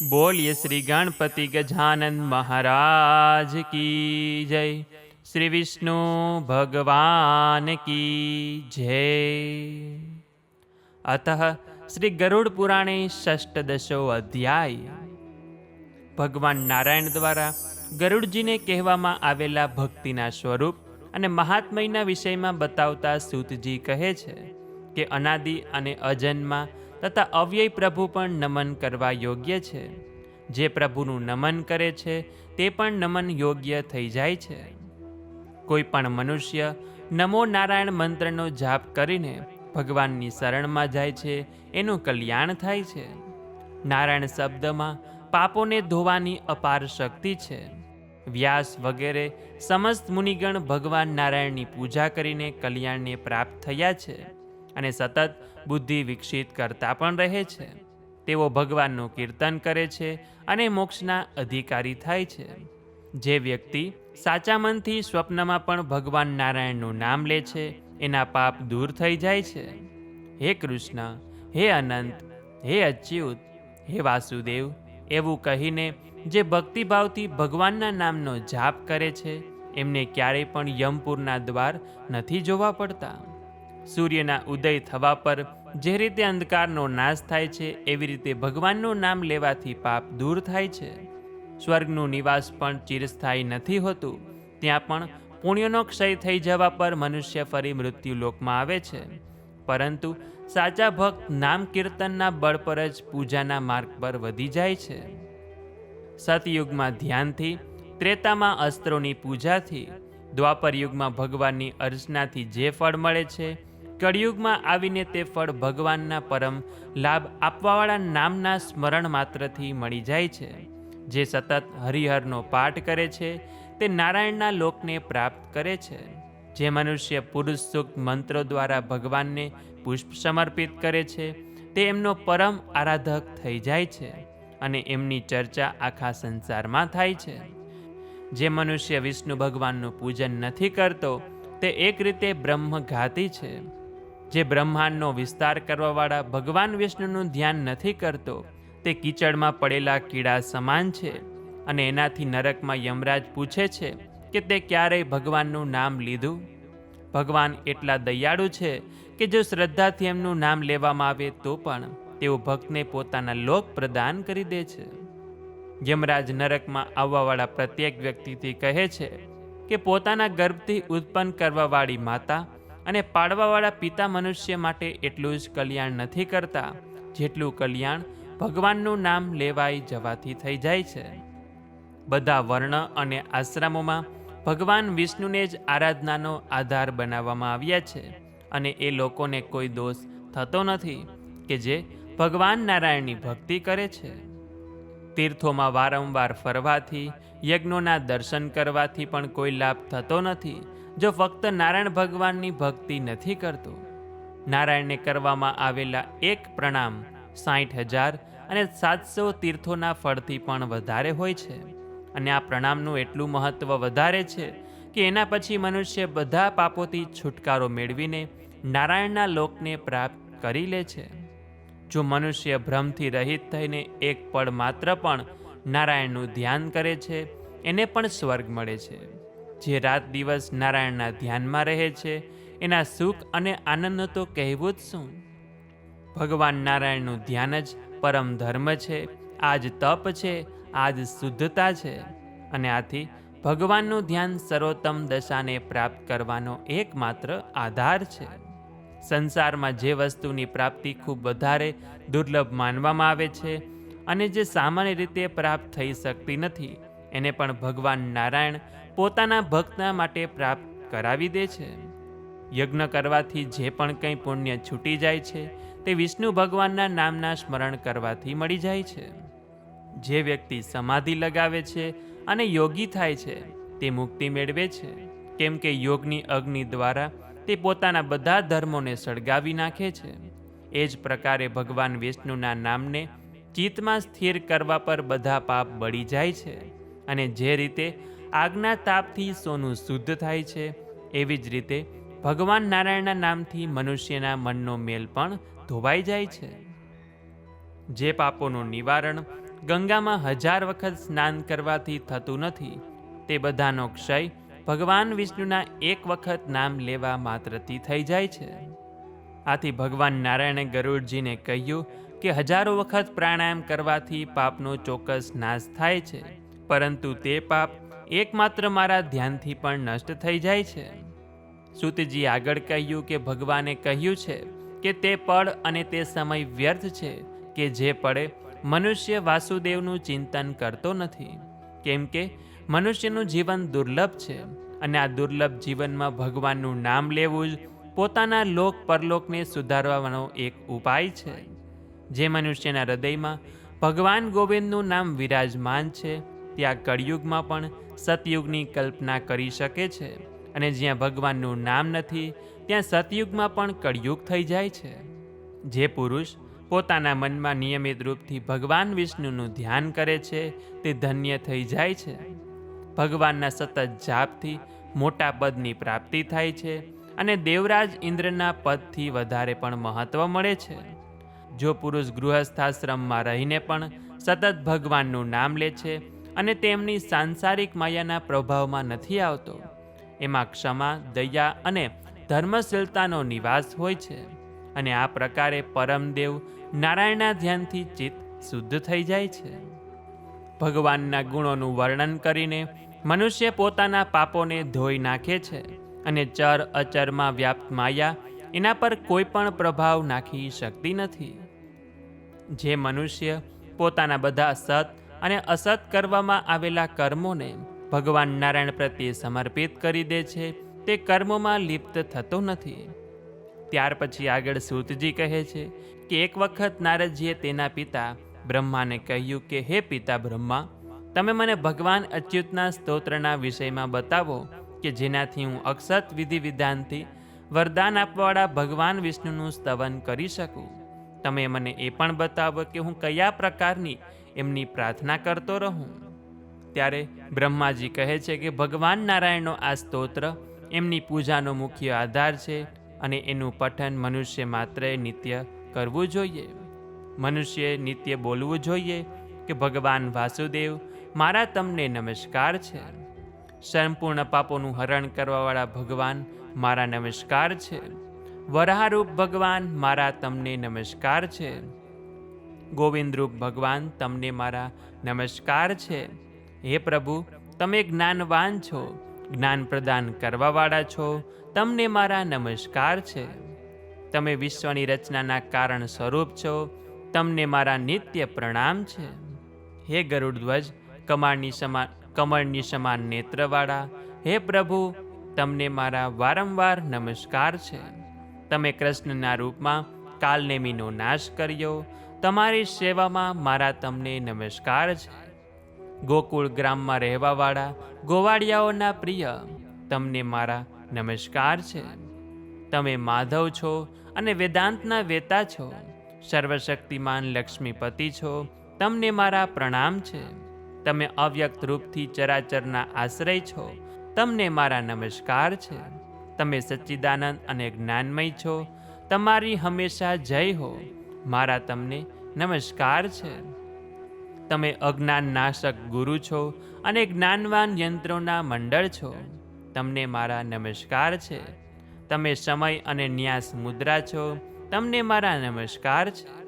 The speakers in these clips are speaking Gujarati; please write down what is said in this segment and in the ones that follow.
બોલીએ શ્રી ગણપતિ ગજાનંદ મહારાજ કી જય. શ્રી વિષ્ણુ ભગવાન કી જય. અત શ્રી ગરુડ પુરાણે ષષ્ટદશો અધ્યાય. ભગવાન નારાયણ દ્વારા ગરુડજીને કહેવામાં આવેલા ભક્તિના સ્વરૂપ અને મહાત્મયના વિષયમાં બતાવતા સૂતજી કહે છે કે અનાદિ અને અજન્મા તથા અવ્યય પ્રભુ પણ નમન કરવા યોગ્ય છે. જે પ્રભુનું નમન કરે છે, તે પણ નમન યોગ્ય થઈ જાય છે. કોઈ પણ મનુષ્ય નમો નારાયણ મંત્રનો જાપ કરીને ભગવાનની શરણમાં જાય છે, એનું કલ્યાણ થાય છે. નારાયણ શબ્દમાં પાપોને ધોવાની અપાર શક્તિ છે. વ્યાસ વગેરે સમસ્ત મુનિગણ ભગવાન નારાયણની પૂજા કરીને કલ્યાણને પ્રાપ્ત થયા છે અને સતત બુદ્ધિ વિકસિત કરતા પણ રહે છે. તેઓ ભગવાનનું કીર્તન કરે છે અને મોક્ષના અધિકારી થાય છે. જે વ્યક્તિ સાચા મનથી સ્વપ્નમાં પણ ભગવાન નારાયણનું નામ લે છે, એના પાપ દૂર થઈ જાય છે. હે કૃષ્ણ, હે અનંત, હે અચ્યુત, હે વાસુદેવ, એવું કહીને જે ભક્તિભાવથી ભગવાનના નામનો જાપ કરે છે, એમને ક્યારેય પણ યમપુરના દ્વાર નથી જોવા પડતા. સૂર્યના ઉદય થવા પર જે રીતે અંધકારનો નાશ થાય છે, એવી રીતે ભગવાનનું નામ લેવાથી પાપ દૂર થાય છે. સ્વર્ગનું નિવાસ પણ ચિરસ્થાયી નથી હોતું. ત્યાં પણ પુણ્યનો ક્ષય થઈ જવા પર મનુષ્ય ફરી મૃત્યુલોકમાં આવે છે. પરંતુ સાચા ભક્ત નામ કીર્તનના બળ પર જ પૂજાના માર્ગ પર વધી જાય છે. સતયુગમાં ધ્યાનથી, ત્રેતામાં અસ્ત્રોની પૂજાથી દ્વાપર યુગમાં ભગવાનની અર્ચનાથી જે ફળ મળે છે કળિયુગમાં આવીને તે ફળ ભગવાનના પરમ લાભ આપવાવાળા નામના સ્મરણ માત્રથી મળી જાય છે. જે સતત હરિહરનો પાઠ કરે છે, તે નારાયણના લોકને પ્રાપ્ત કરે છે. જે મનુષ્ય પુરુષ સુખ મંત્રો દ્વારા ભગવાનને પુષ્પ સમર્પિત કરે છે, તે એમનો પરમ આરાધક થઈ જાય છે અને એમની ચર્ચા આખા સંસારમાં થાય છે. જે મનુષ્ય વિષ્ણુ ભગવાનનું પૂજન નથી કરતો, તે એક રીતે બ્રહ્મઘાતી છે. જે બ્રહ્માંડનો વિસ્તાર કરવાવાળા ભગવાન વિષ્ણુનું ધ્યાન નથી કરતો, તે કીચડમાં પડેલા કીડા સમાન છે અને એનાથી નરકમાં યમરાજ પૂછે છે કે તે ક્યારેય ભગવાનનું નામ લીધું? ભગવાન એટલા દયાળુ છે કે જો શ્રદ્ધાથી એમનું નામ લેવામાં આવે તો પણ તેઓ ભક્તને પોતાના લોક પ્રદાન કરી દે છે. યમરાજ નરકમાં આવવાવાળા પ્રત્યેક વ્યક્તિથી કહે છે કે પોતાના ગર્ભથી ઉત્પન્ન કરવાવાળી માતા અને પાડવાવાળા પિતા મનુષ્ય માટે એટલું જ કલ્યાણ નથી કરતા, જેટલું કલ્યાણ ભગવાનનું નામ લેવાઈ જવાથી થઈ જાય છે. બધા વર્ણ અને આશ્રમોમાં ભગવાન વિષ્ણુને જ આરાધનાનો આધાર બનાવવામાં આવ્યા છે અને એ લોકોને કોઈ દોષ થતો નથી કે જે ભગવાન નારાયણની ભક્તિ કરે છે. તીર્થોમાં વારંવાર ફરવાથી, યજ્ઞોના દર્શન કરવાથી પણ કોઈ લાભ થતો નથી જો ફક્ત નારાયણ ભગવાનની ભક્તિ નથી કરતો, નારાયણને કરવામાં આવેલા એક પ્રણામ સાઠ હજાર અને સાતસો તીર્થોના ફળથી પણ વધારે હોય છે. અને આ પ્રણામનું એટલું મહત્ત્વ વધારે છે કે એના પછી મનુષ્ય બધા પાપોથી છુટકારો મેળવીને નારાયણના લોકને પ્રાપ્ત કરી લે છે. જો મનુષ્ય ભ્રમથી રહિત થઈને એક પળ માત્ર પણ નારાયણનું ધ્યાન કરે છે, એને પણ સ્વર્ગ મળે છે. જે રાત દિવસ નારાયણના ધ્યાનમાં રહે છે, એના સુખ અને આનંદ તો કહેવું જ શું? ભગવાન નારાયણનું ધ્યાન જ પરમ ધર્મ છે, આજ તપ છે, આજ શુદ્ધતા છે. અને આથી ભગવાનનું ધ્યાન સર્વોત્તમ દશાને પ્રાપ્ત કરવાનો એકમાત્ર આધાર છે. સંસારમાં જે વસ્તુની પ્રાપ્તિ ખૂબ વધારે દુર્લભ માનવામાં આવે છે અને જે સામાન્ય રીતે પ્રાપ્ત થઈ શકતી નથી, એને પણ ભગવાન નારાયણ પોતાના ભક્તના માટે પ્રાપ્ત કરાવી દે છે. યજ્ઞ કરવાથી જે પણ કંઈ પુણ્ય છૂટી જાય છે, તે વિષ્ણુ ભગવાનના નામના સ્મરણ કરવાથી મળી જાય છે. જે વ્યક્તિ સમાધિ લગાવે છે અને યોગી થાય છે, તે મુક્તિ મેળવે છે. કેમ કે યોગની અગ્નિ દ્વારા તે પોતાના બધા ધર્મોને સળગાવી નાખે છે. એ જ પ્રકારે ભગવાન વિષ્ણુના નામને ચિત્તમાં સ્થિર કરવા પર બધા પાપ બળી જાય છે અને જે રીતે આગના તાપથી સોનું શુદ્ધ થાય છે. એવી જ રીતે ભગવાન નારાયણના નામથી મનુષ્યના મનનો મેલ પણ ધોવાઈ જાય છે. જે પાપોનું નિવારણ ગંગામાં હજાર વખત સ્નાન કરવાથી થતું નથી, તે બધાનો ક્ષય ભગવાન વિષ્ણુના એક વખત નામ લેવા માત્રથી થઈ જાય છે. આથી ભગવાન નારાયણે ગરુડજીને કહ્યું કે હજારો વખત પ્રાણાયામ કરવાથી પાપનો ચોક્કસ નાશ થાય છે, પરંતુ તે પાપ એકમાત્ર મારા ધ્યાનથી પણ નષ્ટ થઈ જાય છે. સુતજી આગળ કહ્યું કે ભગવાને કહ્યું છે કે તે પળ અને તે સમય વ્યર્થ છે કે જે પળે મનુષ્ય વાસુદેવનું ચિંતન કરતો નથી. કેમ કે મનુષ્યનું જીવન દુર્લભ છે અને આ દુર્લભ જીવનમાં ભગવાનનું નામ લેવું જ પોતાના લોક પરલોકને સુધારવાનો એક ઉપાય છે. જે મનુષ્યના હૃદયમાં ભગવાન ગોવિંદનું નામ વિરાજમાન છે ત્યાં કળિયુગમાં પણ સતયુગની કલ્પના કરી શકે છે અને જ્યાં ભગવાનનું નામ નથી, ત્યાં સતયુગમાં પણ કળિયુગ થઈ જાય છે. જે પુરુષ પોતાના મનમાં નિયમિત રૂપથી ભગવાન વિષ્ણુનું ધ્યાન કરે છે, તે ધન્ય થઈ જાય છે. ભગવાનના સતત જાપથી મોટા પદની પ્રાપ્તિ થાય છે અને દેવરાજ ઇન્દ્રના પદથી વધારે પણ મહત્વ મળે છે. જો પુરુષ ગૃહસ્થાશ્રમમાં રહીને પણ સતત ભગવાનનું નામ લે છે અને તેમની સાંસારિક માયાના પ્રભાવમાં નથી આવતો. એમાં ક્ષમા, દયા અને ધર્મશીલતાનો નિવાસ હોય છે અને આ પ્રકારે પરમદેવ નારાયણના ધ્યાનથી ચિત્ત શુદ્ધ થઈ જાય છે. ભગવાનના ગુણોનું વર્ણન કરીને મનુષ્ય પોતાના પાપોને ધોઈ નાખે છે અને ચર અચરમાં વ્યાપ્ત માયા એના પર કોઈ પણ પ્રભાવ નાખી શકતી નથી. જે મનુષ્ય પોતાના બધા સત અને અસત કરવામાં આવેલા કર્મોને ભગવાન નારાયણ પ્રત્યે સમર્પિત કરી દે છે. તે કર્મોમાં લિપ્ત થતો નથી. ત્યાર પછી આગળ સૂતજી કહે છે કે એક વખત નારદજીએ તેના પિતા બ્રહ્માને કહ્યું કે, હે પિતા બ્રહ્મા, તમે મને ભગવાન અચ્યુતના સ્તોત્રના વિષયમાં બતાવો કે જેનાથી હું અક્ષત વિધિ વિધાનથી વરદાન આપવાવાળા ભગવાન વિષ્ણુનું સ્તવન કરી શકું. તમે મને એ પણ બતાવો કે હું કયા પ્રકારની એમની પ્રાર્થના કરતો રહું. ત્યારે બ્રહ્માજી કહે છે કે, ભગવાન નારાયણનો આ સ્તોત્ર એમની પૂજાનો મુખ્ય આધાર છે અને એનું પઠન મનુષ્ય માત્રએ નિત્ય કરવું જોઈએ. મનુષ્યએ નિત્ય બોલવું જોઈએ કે, ભગવાન વાસુદેવ, મારા તમને નમસ્કાર છે. સંપૂર્ણ પાપોનું હરણ કરવાવાળા ભગવાન મારા નમસ્કાર છે. વરાહરૂપ ભગવાન મારા તમને નમસ્કાર છે. ગોવિંદરૂપ ભગવાન, તમને મારા નમસ્કાર છે. હે પ્રભુ, તમે જ્ઞાનવાન છો, જ્ઞાન પ્રદાન કરવાવાળા છો, તમને મારા નમસ્કાર છે. તમે વિશ્વની રચનાના કારણ સ્વરૂપ છો, તમને મારા નિત્ય પ્રણામ છે. હે ગરુડધ્વજ, કમળની સમાન કમળની સમાન નેત્રવાળા, હે પ્રભુ, તમને મારા વારંવાર નમસ્કાર છે. તમે કૃષ્ણના રૂપમાં કાલનેમીનો નાશ કર્યો તમારી સેવામાં મારા તમને નમસ્કાર છે. ગોકુળ ગ્રામમાં રહેવાવાળા ગોવાળિયાઓના પ્રિય તમને મારા નમસ્કાર છે. તમે માધવ છો અને વેદાંતના વેતા છો. સર્વશક્તિમાન લક્ષ્મીપતિ છો. તમને મારા પ્રણામ છે. તમે અવ્યક્ત રૂપથી ચરાચરના આશ્રય છો. તમને મારા નમસ્કાર છે. તમે સચ્ચિદાનંદ અને જ્ઞાનમય છો. તમારી હંમેશા જય હો. મારા તમને નમસ્કાર છે. તમે અજ્ઞાન નાશક ગુરુ છો અને જ્ઞાનવાન યંત્રોના મંડળ છો. તમને મારા નમસ્કાર છે. તમે સમય અને ન્યાસ મુદ્રા છો. તમને મારા નમસ્કાર છે.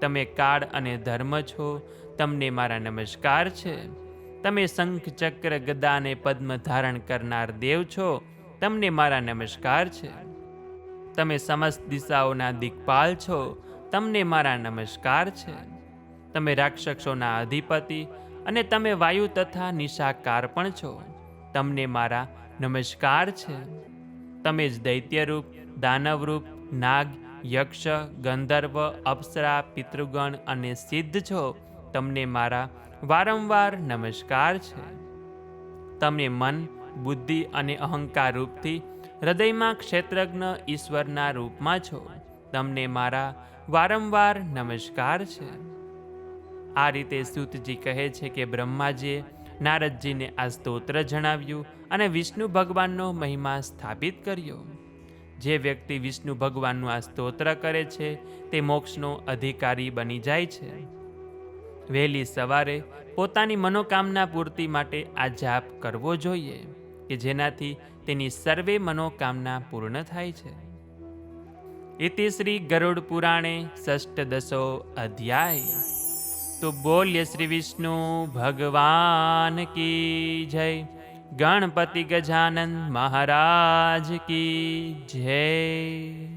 તમે કાળ અને ધર્મ છો. તમને મારા નમસ્કાર છે. તમે શંખ ચક્ર ગદા અને પદ્મ ધારણ કરનાર દેવ છો. તમને મારા નમસ્કાર છે. તમે સમસ્ત દિશાઓના દિગ્પાલ છો. તમને મારા નમસ્કાર છે. તમે રાક્ષસોના અધિપતિ અને તમે વાયુ તથા નિશાકાર પણ છો. તમને મારા નમસ્કાર છે. તમે જ દૈત્યરૂપ, દાનવરૂપ, નાગ, યક્ષ, ગંધર્વ, અપ્સરા, પિતૃગણ અને સિદ્ધ છો. તમને મારા વારંવાર નમસ્કાર છે. તમે મન, બુદ્ધિ અને અહંકાર રૂપથી હૃદયમાં ક્ષેત્રજ્ઞ ઈશ્વરના રૂપમાં છો. તમને મારા વારંવાર નમસ્કાર છે. આ રીતે સૂતજી કહે છે કે બ્રહ્માજીએ નારદજીને આ સ્તોત્ર જણાવ્યું અને વિષ્ણુ ભગવાનનો મહિમા સ્થાપિત કર્યો. જે વ્યક્તિ વિષ્ણુ ભગવાનનું આ સ્તોત્ર કરે છે, તે મોક્ષનો અધિકારી બની જાય છે. વહેલી સવારે પોતાની મનોકામના પૂર્તિ માટે આ જાપ કરવો જોઈએ, કે જેનાથી તેની સર્વે મનોકામના પૂર્ણ થાય છે. ઇતિ શ્રી ગરુડ પુરાણે ષષ્ટદશો અધ્યાય તો બોલ્ય શ્રી વિષ્ણુ ભગવાન કી જય ગણપતિ ગજાનંદ મહારાજ કી જય